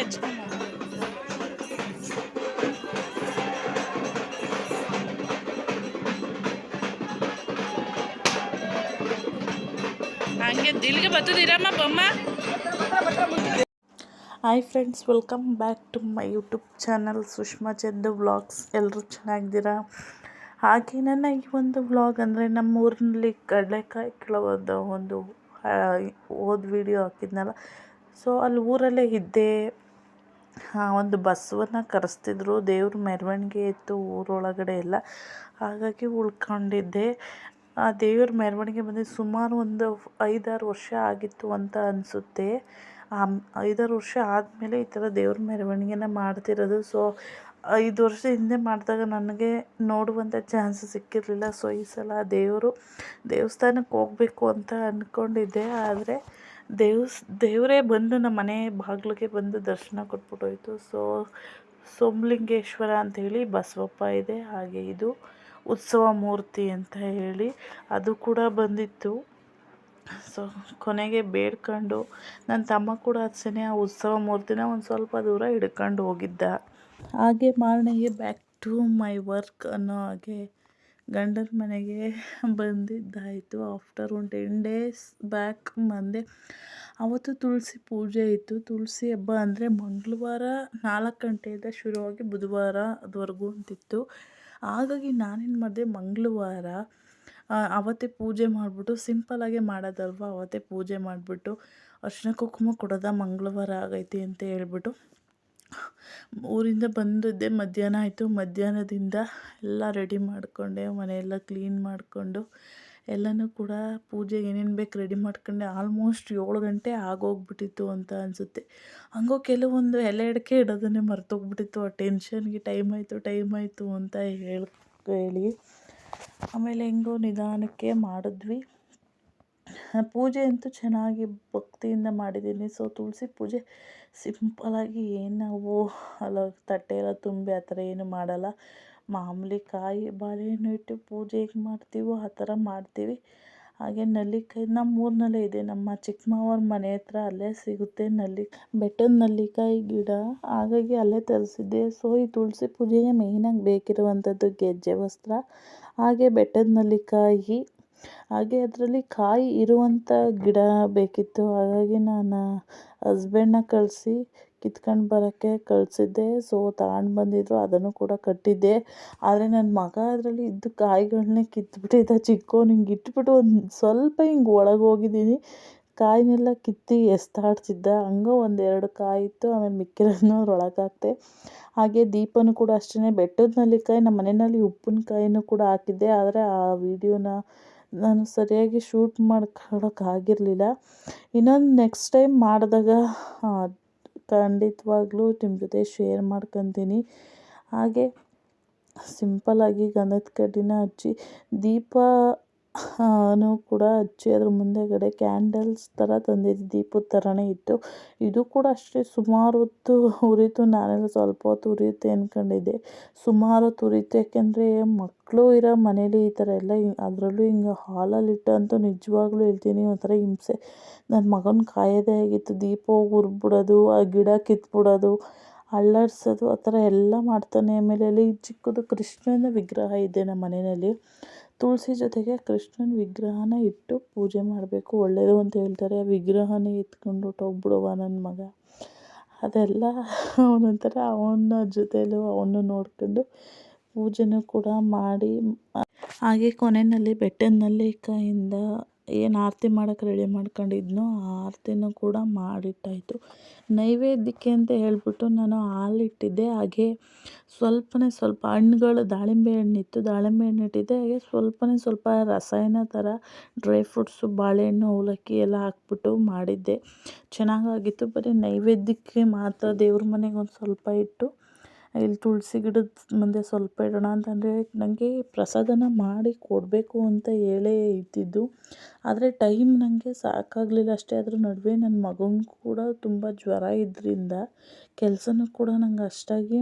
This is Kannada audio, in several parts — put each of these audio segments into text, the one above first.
ಹೆಚ್ಕೊಂಡು ಹಂಗೆ ದಿಲ್ಗೆ ಬರ್ತದಿರಮ್ಮ ಬೊಮ್ಮ? Hi friends welcome back to my YouTube channel Sushma Chandu vlogs ಎಲ್ಲರೂ ಚೆನ್ನಾಗಿದ್ದೀರಾ? ಹಾಗೆ ನನ್ನ ಈ ಒಂದು ವ್ಲಾಗ್ ಅಂದರೆ ನಮ್ಮ ಊರಿನಲ್ಲಿ ಕಡಲೆಕಾಯಿ ಕೀಳೋದು ಒಂದು ಓದ್ ವಿಡಿಯೋ ಹಾಕಿದ್ನಲ್ಲ. ಸೊ ಅಲ್ಲಿ ಊರಲ್ಲೇ ಇದ್ದೆ. ಒಂದು ಬಸ್ವನ್ನು ಕರೆಸ್ತಿದ್ರು. ದೇವ್ರ ಮೆರವಣಿಗೆ ಇತ್ತು ಊರೊಳಗಡೆ ಎಲ್ಲ. ಹಾಗಾಗಿ ಉಳ್ಕೊಂಡಿದ್ದೆ. ಆ ದೇವ್ರ ಮೆರವಣಿಗೆ ಬಂದು ಸುಮಾರು ಒಂದು ಐದಾರು ವರ್ಷ ಆಗಿತ್ತು ಅಂತ ಅನಿಸುತ್ತೆ. ಐದಾರು ವರ್ಷ ಆದಮೇಲೆ ಈ ಥರ ದೇವ್ರ ಮೆರವಣಿಗೆನ ಮಾಡ್ತಿರೋದು. ಸೊ, ಐದು ವರ್ಷ ಹಿಂದೆ ಮಾಡಿದಾಗ ನನಗೆ ನೋಡುವಂಥ ಚಾನ್ಸ್ ಸಿಕ್ಕಿರಲಿಲ್ಲ. ಸೊ, ಈ ಸಲ ದೇವರು ದೇವಸ್ಥಾನಕ್ಕೆ ಹೋಗಬೇಕು ಅಂತ ಅಂದ್ಕೊಂಡಿದ್ದೆ ಆದರೆ ದೇವಸ್, ದೇವರೇ ಬಂದು ನಮ್ಮ ಮನೆ ಬಾಗಿಲಿಗೆ ಬಂದು ದರ್ಶನ ಕೊಟ್ಬಿಟ್ಟೋಯ್ತು. ಸೊ, ಸೋಮಲಿಂಗೇಶ್ವರ ಹೇಳಿ ಬಸವಪ್ಪ ಇದೆ, ಹಾಗೆ ಇದು ಉತ್ಸವ ಮೂರ್ತಿ ಅಂತ ಹೇಳಿ ಅದು ಕೂಡ ಬಂದಿತ್ತು. ಸೊ, ಕೊನೆಗೆ ಬೇಡ್ಕೊಂಡು ನನ್ನ ತಮ್ಮ ಕೂಡ ಅಷ್ಟೇ ಆ ಉತ್ಸವ ಮೂರ್ತಿನ ಒಂದು ಸ್ವಲ್ಪ ದೂರ ಹಿಡ್ಕೊಂಡು ಹೋಗಿದ್ದ. ಹಾಗೆ ಮಾರನೆಗೆ ಬ್ಯಾಕ್ ಟು ಮೈ ವರ್ಕ್ ಅನ್ನೋ ಹಾಗೆ ಗಂಡನ ಮನೆಗೆ ಬಂದಿದ್ದಾಯಿತು. ಆಫ್ಟರ್ ಒಂದು ಟೆನ್ ಡೇಸ್ ಬ್ಯಾಕ್ ಬಂದೆ. ಅವತ್ತು ತುಳಸಿ ಪೂಜೆ ಇತ್ತು. ತುಳಸಿ ಹಬ್ಬ ಅಂದರೆ ಮಂಗಳವಾರ ನಾಲ್ಕು ಗಂಟೆಯಿಂದ ಶುರುವಾಗಿ ಬುಧವಾರ ಅದುವರೆಗೂ ಅಂತಿತ್ತು. ಹಾಗಾಗಿ ನಾನೇನು ಮಾಡಿದೆ, ಮಂಗಳವಾರ ಆವತ್ತೇ ಅವತ್ತೇ ಪೂಜೆ ಮಾಡಿಬಿಟ್ಟು ಸಿಂಪಲಾಗೆ ಮಾಡೋದಲ್ವ, ಅವತ್ತೇ ಪೂಜೆ ಮಾಡಿಬಿಟ್ಟು ಅರ್ಶಿನ ಕುಂಕುಮ ಕೊಡೋದ ಮಂಗಳವಾರ ಆಗೈತಿ ಅಂತ ಹೇಳ್ಬಿಟ್ಟು ಊರಿಂದ ಬಂದಿದ್ದೆ, ಮಧ್ಯಾಹ್ನ ಆಯಿತು. ಮಧ್ಯಾಹ್ನದಿಂದ ಎಲ್ಲ ರೆಡಿ ಮಾಡಿಕೊಂಡೆ, ಮನೆಯೆಲ್ಲ ಕ್ಲೀನ್ ಮಾಡಿಕೊಂಡು ಎಲ್ಲನೂ ಕೂಡ ಪೂಜೆಗೆ ಏನೇನು ಬೇಕು ರೆಡಿ ಮಾಡ್ಕೊಂಡೆ. ಆಲ್ಮೋಸ್ಟ್ ಏಳು ಗಂಟೆ ಆಗೋಗ್ಬಿಟ್ಟಿತ್ತು ಅಂತ ಅನಿಸುತ್ತೆ. ಹಂಗೋ ಕೆಲವೊಂದು ಎಲೆ ಅಡಿಕೆ ಇಡೋದನ್ನೇ ಮರ್ತೋಗ್ಬಿಟ್ಟಿತ್ತು. ಆ ಟೆನ್ಷನ್ಗೆ ಟೈಮ್ ಆಯಿತು ಟೈಮ್ ಆಯಿತು ಅಂತ ಹೇಳಿ ಹೇಳಿ. ಆಮೇಲೆ ಹೆಂಗೋ ನಿಧಾನಕ್ಕೆ ಮಾಡಿದ್ವಿ. ಪೂಜೆ ಅಂತೂ ಚೆನ್ನಾಗಿ ಭಕ್ತಿಯಿಂದ ಮಾಡಿದ್ದೀನಿ. ಸೊ ತುಳಸಿ ಪೂಜೆ ಸಿಂಪಲಾಗಿ ಏನು ನಾವು ಅಲ್ಲ ತಟ್ಟೆ ಎಲ್ಲ ತುಂಬಿ ಆ ಥರ ಏನು ಮಾಡಲ್ಲ. ಮಾಮೂಲಿ ಕಾಯಿ ಬಾಳೆಹಣ್ಣು ಇಟ್ಟು ಪೂಜೆ ಹೇಗೆ ಮಾಡ್ತೀವೋ ಆ ಥರ ಮಾಡ್ತೀವಿ. ಹಾಗೆ ನಲ್ಲಿಕಾಯಿ ನಮ್ಮ ಊರಿನಲ್ಲೇ ಇದೆ. ನಮ್ಮ ಚಿಕ್ಕ ಮಾವನ ಮನೆ ಹತ್ರ ಅಲ್ಲೇ ಸಿಗುತ್ತೆ ನಲ್ಲಿ ಬೆಟ್ಟದ ನಲ್ಲಿಕಾಯಿ ಗಿಡ ಹಾಗಾಗಿ ಅಲ್ಲೇ ತರಿಸಿದ್ದೆ. ಸೊ ಈ ತುಳಸಿ ಪೂಜೆಗೆ ಮೇಯ್ನಾಗಿ ಬೇಕಿರುವಂಥದ್ದು ಗೆಜ್ಜೆ ವಸ್ತ್ರ. ಹಾಗೆ ಬೆಟ್ಟದ ನಲ್ಲಿಕಾಯಿ ಹಾಗೆ ಅದರಲ್ಲಿ ಕಾಯಿ ಇರುವಂಥ ಗಿಡ ಬೇಕಿತ್ತು. ಹಾಗಾಗಿ ನಾನು ಹಸ್ಬೆಂಡ್ನ ಕಳಿಸಿ ಕಿತ್ಕೊಂಡು ಬರೋಕ್ಕೆ ಕಳಿಸಿದ್ದೆ. ಸೊ ತಗೊಂಡು ಬಂದಿದ್ರು, ಅದನ್ನು ಕೂಡ ಕಟ್ಟಿದ್ದೆ. ಆದರೆ ನನ್ನ ಮಗ ಅದರಲ್ಲಿ ಇದ್ದ ಕಾಯಿಗಳನ್ನೇ ಕಿತ್ಬಿಟ್ಟಿದ್ದ ಹಿಂಗೆ ಇಟ್ಬಿಟ್ಟು ಒಂದು ಸ್ವಲ್ಪ ಹಿಂಗೆ ಒಳಗೆ ಹೋಗಿದ್ದೀನಿ. ಕಾಯಿನೆಲ್ಲ ಕಿತ್ತಿ ಎಸ್ತಾಡ್ತಿದ್ದ. ಹಂಗೋ ಒಂದೆರಡು ಕಾಯಿ ಇತ್ತು, ಆಮೇಲೆ ಮಿಕ್ಕಿರೋದನ್ನ ಹಾಕ್ದೆ ಹಾಗೆ ದೀಪನೂ ಕೂಡ ಅಷ್ಟೇ ಬೆಟ್ಟದ ನಲ್ಲಿಕಾಯಿ ನಮ್ಮ ಮನೆಯಲ್ಲಿ ಉಪ್ಪಿನಕಾಯಿನೂ ಕೂಡ ಹಾಕಿದ್ದೆ. ಆದರೆ ಆ ವಿಡಿಯೋನ ನಾನು ಸರಿಯಾಗಿ ಶೂಟ್ ಮಾಡ್ಕೊಳಕ್ಕಾಗಿರಲಿಲ್ಲ ಇನ್ನೊಂದು ನೆಕ್ಸ್ಟ್ ಟೈಮ್ ಮಾಡಿದಾಗ ಖಂಡಿತವಾಗ್ಲೂ ನಿಮ್ಮ ಜೊತೆ ಶೇರ್ ಮಾಡ್ಕೊತೀನಿ. ಹಾಗೆ ಸಿಂಪಲ್ಲಾಗಿ ಗಂಧದ ಕಡ್ಡಿನ ಹಚ್ಚಿ ದೀಪ ಕೂಡ ಹಚ್ಚಿ ಅದ್ರ ಮುಂದೆಗಡೆ ಕ್ಯಾಂಡಲ್ಸ್ ಥರ ತಂದಿದ್ದು, ದೀಪದ ಥರನೇ ಇತ್ತು. ಇದು ಕೂಡ ಅಷ್ಟೇ, ಸುಮಾರು ಹೊತ್ತು ಉರಿತು. ನಾನೆಲ್ಲ ಸ್ವಲ್ಪ ಹೊತ್ತು ಉರಿಯುತ್ತೆ ಅಂದ್ಕೊಂಡಿದ್ದೆ ಸುಮಾರು ಹೊತ್ತು ಉರಿಯುತ್ತೆ. ಯಾಕೆಂದರೆ ಮಕ್ಕಳು ಇರೋ ಮನೇಲಿ ಈ ಥರ ಎಲ್ಲ ಅದರಲ್ಲೂ ಹಿಂಗೆ ಹಾಲಲ್ಲಿ ಇಟ್ಟಂತೂ ನಿಜವಾಗ್ಲೂ ಹೇಳ್ತೀನಿ, ಒಂಥರ ಹಿಂಸೆ. ನನ್ನ ಮಗನ ಕಾಯೋದೇ ಆಗಿತ್ತು. ದೀಪ ಹೋಗಿ ಉರ್ಬಿಡೋದು ಆ ಗಿಡ ಕಿತ್ಬಿಡೋದು. ಅಲ್ಲಾಡ್ಸೋದು ಆ ಥರ ಎಲ್ಲ ಮಾಡ್ತಾನೆ. ಆಮೇಲೆ ಅಲ್ಲಿ ಚಿಕ್ಕದು ಕೃಷ್ಣನ ವಿಗ್ರಹ ಇದೆ ನಮ್ಮ ಮನೆಯಲ್ಲಿ. ತುಳಸಿ ಜೊತೆಗೆ ಕೃಷ್ಣನ ವಿಗ್ರಹನ ಇಟ್ಟು ಪೂಜೆ ಮಾಡಬೇಕು. ಒಳ್ಳೆಯದು ಅಂತ ಹೇಳ್ತಾರೆ. ಆ ವಿಗ್ರಹನೇ ಎತ್ಕೊಂಡು ಹೋಗ್ಬಿಡುವ ನನ್ನ ಮಗ. ಅದೆಲ್ಲ ಅವನೊಂಥರ ಅವನ ಜೊತೆಲೂ ಅವನು ನೋಡ್ಕೊಂಡು ಪೂಜೆನೂ ಕೂಡ ಮಾಡಿ. ಹಾಗೆ ಕೊನೆಯಲ್ಲಿ ಬೆಟ್ಟದ ನಲ್ಲಿಕಾಯಿಂದ ಏನು ಆರತಿ ಮಾಡೋಕೆ ರೆಡಿ ಮಾಡ್ಕೊಂಡಿದ್ನೋ ಆ ಆರತಿನೂ ಕೂಡ ಮಾಡಿಟ್ಟಾಯಿತು. ನೈವೇದ್ಯಕ್ಕೆ ಅಂತ ಹೇಳ್ಬಿಟ್ಟು ನಾನು ಹಾಲಿಟ್ಟಿದ್ದೆ. ಹಾಗೆ ಸ್ವಲ್ಪನೇ ಸ್ವಲ್ಪ ಹಣ್ಣುಗಳು, ದಾಳಿಂಬೆ ಹಣ್ಣಿತ್ತು ದಾಳಿಂಬೆ ಹಣ್ಣು ಇಟ್ಟಿದ್ದೆ. ಹಾಗೆ ಸ್ವಲ್ಪನೇ ಸ್ವಲ್ಪ ರಸಾಯನ ಥರ ಡ್ರೈ ಫ್ರೂಟ್ಸು ಬಾಳೆಹಣ್ಣು, ಅವಲಕ್ಕಿ ಎಲ್ಲ ಹಾಕ್ಬಿಟ್ಟು ಮಾಡಿದ್ದೆ. ಚೆನ್ನಾಗಾಗಿತ್ತು. ಬರೀ ನೈವೇದ್ಯಕ್ಕೆ ಮಾತ್ರ ದೇವ್ರ ಮನೆಗೆ ಒಂದು ಸ್ವಲ್ಪ ಇಟ್ಟು ಇಲ್ಲಿ ತುಳಸಿ ಗಿಡದ ಮುಂದೆ ಸ್ವಲ್ಪ ಇಡೋಣ ಅಂತಂದರೆ ನನಗೆ ಪ್ರಸಾದನ ಮಾಡಿ ಕೊಡಬೇಕು ಅಂತ ಹೇಳೇ ಇದ್ದಿದ್ದು. ಆದರೆ ಟೈಮ್ ನನಗೆ ಸಾಕಾಗಲಿಲ್ಲ ಅಷ್ಟೇ. ಅದ್ರ ನಡುವೆ ನನ್ನ ಮಗನಿಗೂ ಕೂಡ ತುಂಬ ಜ್ವರ ಇದ್ದರಿಂದ ಕೆಲಸನೂ ಕೂಡ ನಂಗೆ ಅಷ್ಟಾಗಿ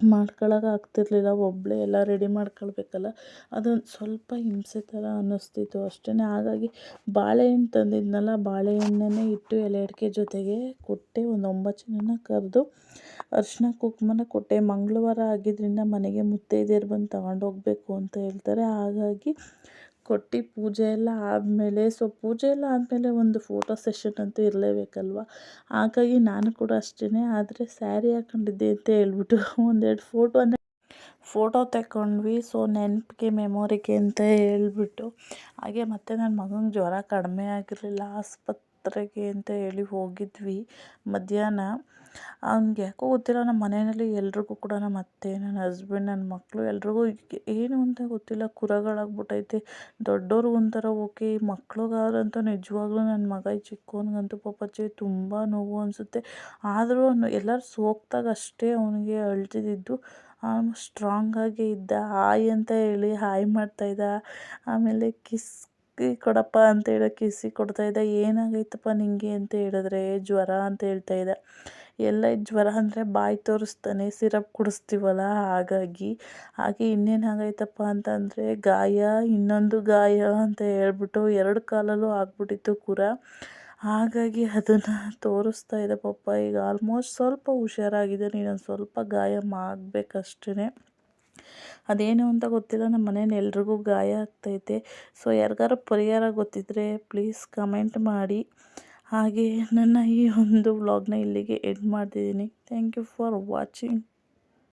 ಮಾಡ್ಕೊಳ್ಳೋಕೆ ಆಗ್ತಿರ್ಲಿಲ್ಲ. ಒಬ್ಬಳೇ ಎಲ್ಲ ರೆಡಿ ಮಾಡ್ಕೊಳ್ಬೇಕಲ್ಲ. ಅದೊಂದು ಸ್ವಲ್ಪ ಹಿಂಸೆ ಥರ ಅನ್ನಿಸ್ತಿತ್ತು ಅಷ್ಟೇ ಹಾಗಾಗಿ ಬಾಳೆಹಣ್ಣು ತಂದಿದ್ನಲ್ಲ, ಬಾಳೆಹಣ್ಣನ್ನೇ ಇಟ್ಟು ಎಲೆ ಅಡಿಕೆ ಜೊತೆಗೆ ಕೊಟ್ಟೆ. ಒಂದು ಒಂಬತ್ತು ಜನನ ಕರೆದು ಅರಿಶಿನ ಕುಂಕುಮನ ಕೊಟ್ಟೆ. ಮಂಗಳವಾರ ಆಗಿದ್ದರಿಂದ ಮನೆಗೆ ಮುತ್ತೈದೆಯರು ಬಂದು ತಗೊಂಡೋಗ್ಬೇಕು ಅಂತ ಹೇಳ್ತಾರೆ. ಹಾಗಾಗಿ ಕೊಟ್ಟು ಪೂಜೆ ಎಲ್ಲ ಆದಮೇಲೆ, ಸೊ ಪೂಜೆ ಎಲ್ಲ ಆದಮೇಲೆ ಒಂದು ಫೋಟೋ ಸೆಷನ್ ಅಂತೂ ಇರಲೇಬೇಕಲ್ವ? ಹಾಗಾಗಿ ನಾನು ಕೂಡ ಅಷ್ಟೇ ಆದರೆ ಸ್ಯಾರಿ ಹಾಕೊಂಡಿದ್ದೆ ಅಂತ ಹೇಳ್ಬಿಟ್ಟು ಒಂದೆರಡು ಫೋಟೋ ಅಂದರೆ ಫೋಟೋ ತಗೊಂಡ್ವಿ ಸೊ ನೆನಪಿಗೆ ಮೆಮೊರಿಗೆ ಅಂತ ಹೇಳ್ಬಿಟ್ಟು. ಹಾಗೆ ಮತ್ತೆ ನನ್ನ ಮಗನಿಗೆ ಜ್ವರ ಕಡಿಮೆ ಆಗಿರಲಿಲ್ಲ. ಆಸ್ಪತ್ರೆಗೆ ಅಂತ ಹೇಳಿ ಹೋಗಿದ್ವಿ ಮಧ್ಯಾಹ್ನ. ಅವ್ನಿಗೆ ಯಾಕೋ ಗೊತ್ತಿಲ್ಲ, ನಮ್ಮ ಮನೆಯಲ್ಲಿ ಎಲ್ರಿಗೂ ಕೂಡ ನಮ್ಮ ಅತ್ತೆ, ನನ್ನ ಹಸ್ಬೆಂಡ್ ನನ್ನ ಮಕ್ಕಳು ಎಲ್ರಿಗೂ ಏನು ಅಂತ ಗೊತ್ತಿಲ್ಲ. ಕುರಗಳಾಗ್ಬಿಟ್ಟೈತೆ ದೊಡ್ಡೋರ್ಗೆ ಒಂಥರ ಓಕೆ, ಮಕ್ಳಿಗಾದ್ರಂತೂ ನಿಜವಾಗ್ಲೂ ನನ್ನ ಮಗ ಚಿಕ್ಕವನಿಗಂತೂ ಪಾಪಚ್ಚಿ ತುಂಬ ನೋವು ಅನಿಸುತ್ತೆ. ಆದರೂ ಅವನು ಎಲ್ಲರೂ ಸೋಕ್ತಾಗ ಅಷ್ಟೇ ಅವನಿಗೆ ಅಳ್ತಿದ್ದಿದ್ದು ಆಲ್ಮೋಸ್ಟ್ ಸ್ಟ್ರಾಂಗಾಗೇ ಇದ್ದ. ಹಾಯ್ ಅಂತ ಹೇಳಿ ಹಾಯ್ ಮಾಡ್ತಾಯಿದ್ದ ಆಮೇಲೆ ಕಿಸ್ ಕೊಡಪ್ಪ ಅಂತ ಹೇಳಿ ಇಸಿ ಕೊಡ್ತಾಯಿದ್ದೆ ಏನಾಗೈತಪ್ಪ ನಿಂಗೆ ಅಂತ ಹೇಳಿದ್ರೆ, ಜ್ವರ ಅಂತ ಹೇಳ್ತಾ ಇದ್ದ. ಎಲ್ಲ ಜ್ವರ ಅಂದರೆ ಬಾಯಿ ತೋರಿಸ್ತಾನೆ, ಸಿರಪ್ ಕುಡಿಸ್ತೀವಲ್ಲ, ಹಾಗಾಗಿ. ಹಾಗೆ ಇನ್ನೇನಾಗೈತಪ್ಪ ಅಂತಂದರೆ ಗಾಯ, ಇನ್ನೊಂದು ಗಾಯ ಅಂತ ಹೇಳ್ಬಿಟ್ಟು ಎರಡು ಕಾಲಲ್ಲೂ ಆಗ್ಬಿಟ್ಟಿತ್ತು ಕುರ ಹಾಗಾಗಿ ಅದನ್ನು ತೋರಿಸ್ತಾ ಇದ್ದೆ ಪಪ್ಪ. ಈಗ ಆಲ್ಮೋಸ್ಟ್ ಸ್ವಲ್ಪ ಹುಷಾರಾಗಿದ್ದಾನೆ ಇನ್ನೊಂದು ಸ್ವಲ್ಪ ಗಾಯ ಆಗಬೇಕಷ್ಟೇ ಅದೇನು ಅಂತ ಗೊತ್ತಿಲ್ಲ, ನಮ್ಮ ಮನೇಲಿ ಎಲ್ರಿಗೂ ಗಾಯ ಆಗ್ತೈತೆ. ಸೊ ಯಾರಿಗಾರು ಪರಿಹಾರ ಗೊತ್ತಿದ್ದರೆ ಪ್ಲೀಸ್ ಕಮೆಂಟ್ ಮಾಡಿ. ಹಾಗೆ ನನ್ನ ಈ ಒಂದು ವ್ಲಾಗ್ನ ಇಲ್ಲಿಗೆ ಎಡ್ ಮಾಡ್ತಿದ್ದೀನಿ. Thank you for watching